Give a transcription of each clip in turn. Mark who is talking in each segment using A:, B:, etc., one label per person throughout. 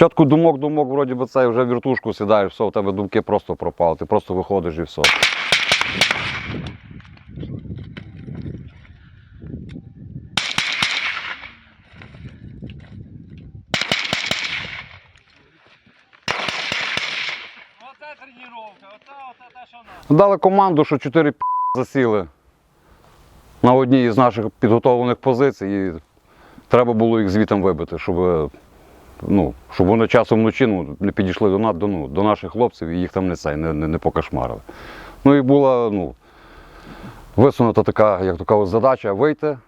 A: Спочатку думок, думок, вроді би це вже віртушку сідаєш, все, у тебе думки просто пропали, ти просто виходиш і все.
B: Надо.
A: Дали команду, що 4 п засіли на одній із наших підготовлених позицій, і треба було їх звітом вибити, щоб, ну, щоб вони часом вночі ну, не підійшли до, нас, до, ну, до наших хлопців і їх там не, не, не, не покошмарили. Ну і була ну, висунута така, як то кажуть, задача вийти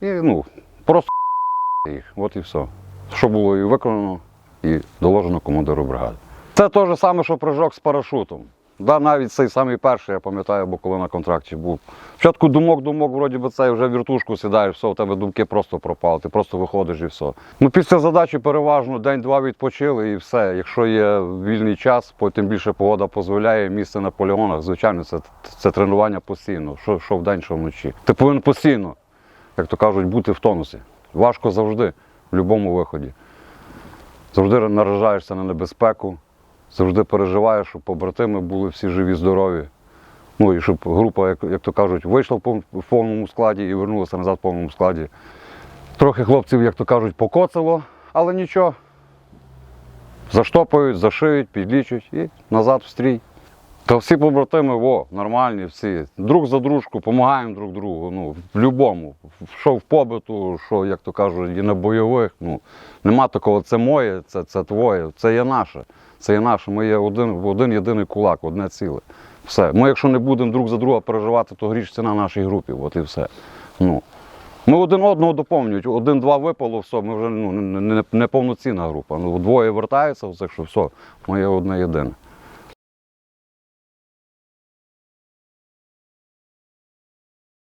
A: і ну, просто їх. От і все. Що було і виконано, і доложено командиру бригади. Це те ж саме, що прыжок з парашутом. Да, навіть цей самий перший, я пам'ятаю, бо коли на контракті був. Спочатку думок, думок, вроді би це вже віртушку сідаєш, все, у тебе думки просто пропали, ти просто виходиш і все. Ну, після задачі переважно день-два відпочили і все. Якщо є вільний час, потім більше погода дозволяє, місце на полігонах, звичайно, це, це тренування постійно, що, що вдень, що вночі. Ти повинен постійно, як то кажуть, бути в тонусі. Важко завжди, в будь-якому виході. Завжди наражаєшся на небезпеку, завжди переживаю, щоб побратими були всі живі, здорові. Ну і щоб група, як, як то кажуть, вийшла в повному складі і вернулася назад в повному складі. Трохи хлопців, як то кажуть, покоцало, але нічого. Заштопають, зашиють, підлічують і назад в стрій. Та всі побратими, во, нормальні всі. Друг за дружку, допомагаємо друг другу. Ну, в будь-якому. Що в побиту, що, як то кажуть, і на бойових. Ну, нема такого, це моє, це, це твоє, це є наше. Це є наше. Ми є один, один єдиний кулак, одне ціле. Все. Ми, якщо не будемо друг за друга переживати, то гріш ціна нашій групі. От і все. Ну. Ми один одного доповнюють. Один-два випало, все, ми вже ну, не, не, не повноцінна група. Ну, двоє вертаються, все, що все, ми є одне єдине.